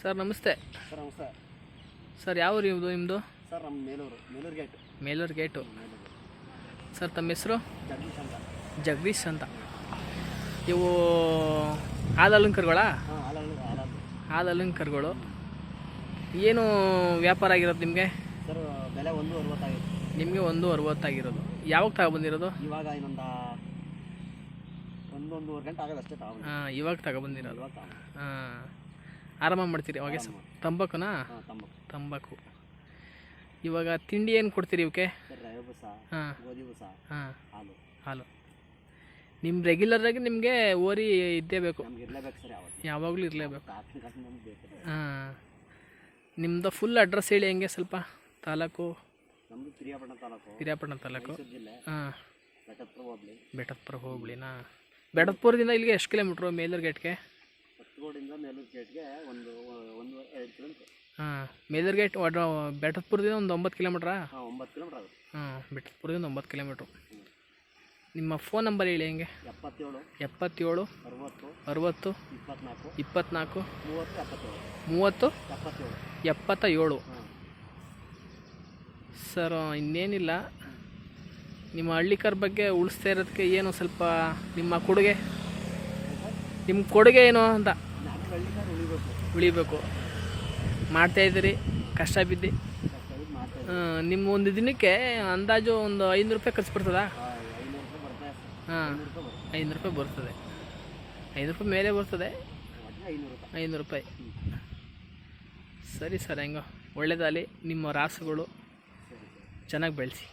Sir ನಮಸ್ತೆ. Sir ನಮಸ್ತೆ. Sir ಯಾವ ಊರು ಇವ್ದು ನಿಮ್ಮದು ಸರ್ ನಮ್ಮ Melur Melur gate Melur gate sir ತಮ್ಮ ಹೆಸರು? ಜಗದೀಶ್ ಅಂತ. ಜಗದೀಶ್ ಅಂತ. ಇವು ಹಾಲಲಂಕರುಗಳಾ ಹಾಂ ಹಾಲಲ್ಲಿ ಹಾಲಲ್ಲಿ ಹಾಲಲಂಕರುಗಳು ಏನು ವ್ಯಾಪಾರ ಆಗಿರೋದು ನಿಮಗೆ? ಸರ್ ಬೆಲೆ ಒಂದು ಅರವತ್ತಾಗಿತ್ತು. ನಿಮಗೆ ಒಂದು ಅರವತ್ತಾಗಿರೋದು. ಯಾವಾಗ ತಗೊಬಂದಿರೋದು ಇವಾಗ ಇನ್ನೊಂದು ಒಂದು ಒಂದೂವರೆ ಗಂಟೆ ಆಗೋದು ಅಷ್ಟೇ ಹಾಂ ಇವಾಗ ತಗೊಬಂದಿರೋದು ಹಾಂ. ಆರಾಮ ಮಾಡ್ತೀರಿ ಅವಾಗೆ? ತಂಬಾಕುನಾ? ತಂಬಾಕು. ಇವಾಗ ತಿಂಡಿ ಏನು ಕೊಡ್ತೀರಿ ಇವಕ್ಕೆ? ಹಾಂ. ಗೋಧಿ ಬೂಸ ಹಾಂ. ಹಾಲು. ನಿಮ್ಮ ನಿಮ್ಮ ರೆಗ್ಯುಲರಾಗಿ ನಿಮಗೆ ಓರಿ ಇದ್ದೇ ಬೇಕು. ಯಾವಾಗಲೂ. ಇರಲೇಬೇಕು. ಹಾಂ. ನಿಮ್ಮದು ಫುಲ್ ಅಡ್ರೆಸ್ ಹೇಳಿ ಹೆಂಗೆ ಸ್ವಲ್ಪ? ತಾಲೂಕು? ಹಿರಿಯಾಪಟ್ಟಣ ತಾಲೂಕು. ಹಾಂ. ಬೆಟ್ಟದಪುರ ಹೋಗ್ಬಿಳಿನಾ ಬೆಟ್ಟದಪುರದಿಂದ ಇಲ್ಲಿಗೆ ಎಷ್ಟು ಕಿಲೋಮೀಟ್ರು ಮೇಲೂರು ಗೇಟ್ಗೆ ಒಂದು ಒಂದು ಎರಡು ಕಿಲೋಮೀಟ್ರ್ ಹಾಂ ಮೇಲೂರು ಗೇಟ್ ಒಡ ಬೆಟ್ಟದಪುರದಿಂದ ಒಂದು ಒಂಬತ್ತು ಕಿಲೋಮೀಟ್ರಾ ಹಾಂ ಒಂಬತ್ತು ಕಿಲೋಮೀಟ್ರ್ ಆಗುತ್ತೆ. ಹಾಂ ಬೆಟ್ಟದಪುರದಿಂದ ಒಂಬತ್ತು ಕಿಲೋಮೀಟ್ರು ನಿಮ್ಮ ಫೋನ್ ನಂಬರ್ ಹೇಳಿ ಹೆಂಗೆ? ಎಪ್ಪತ್ತೇಳು ಎಪ್ಪತ್ತೇಳು ಅರವತ್ತು ಅರವತ್ತು ಇಪ್ಪತ್ನಾಲ್ಕು ಇಪ್ಪತ್ನಾಲ್ಕು ಮೂವತ್ತು ಎಪ್ಪತ್ತೇಳು. ಮೂವತ್ತು ಎಪ್ಪತ್ತೇಳು. ಎಪ್ಪತ್ತ ಏಳು ಸರ್ ಇನ್ನೇನಿಲ್ಲ. ನಿಮ್ಮ ಹಳ್ಳಿಕರ ಬಗ್ಗೆ ಉಳಿಸ್ತಾ ಇರೋದಕ್ಕೆ ಏನು ಸ್ವಲ್ಪ ನಿಮ್ಮ ಕೊಡುಗೆ? ನಿಮ್ಮ ಕೊಡುಗೆ ಏನು ಅಂತ? ಉಳಿಬೇಕು. ಉಳಿಬೇಕು. ಮಾಡ್ತಾಯಿದ್ದೀರಿ ಕಷ್ಟ ಬಿದ್ದು. ಮಾಡ್ತಾ ನಿಮ್ಮ ಒಂದು ದಿನಕ್ಕೆ ಅಂದಾಜು ಒಂದು ಐನೂರು ರೂಪಾಯಿ ಖರ್ಚು ಬರ್ತದಾ? ಹಾಂ ಐನೂರು ರೂಪಾಯಿ ಬರ್ತದೆ. ಐನೂರು ರೂಪಾಯಿ ಮೇಲೆ ಬರ್ತದೆ. ಐನೂರು ರೂಪಾಯಿ. ಸರಿ ಸರ್ ಹೆಂಗೋ. ಒಳ್ಳೆಯದಾಗಲಿ ನಿಮ್ಮ ರಾಸುಗಳು ಚೆನ್ನಾಗಿ ಬೆಳೆಸಿ.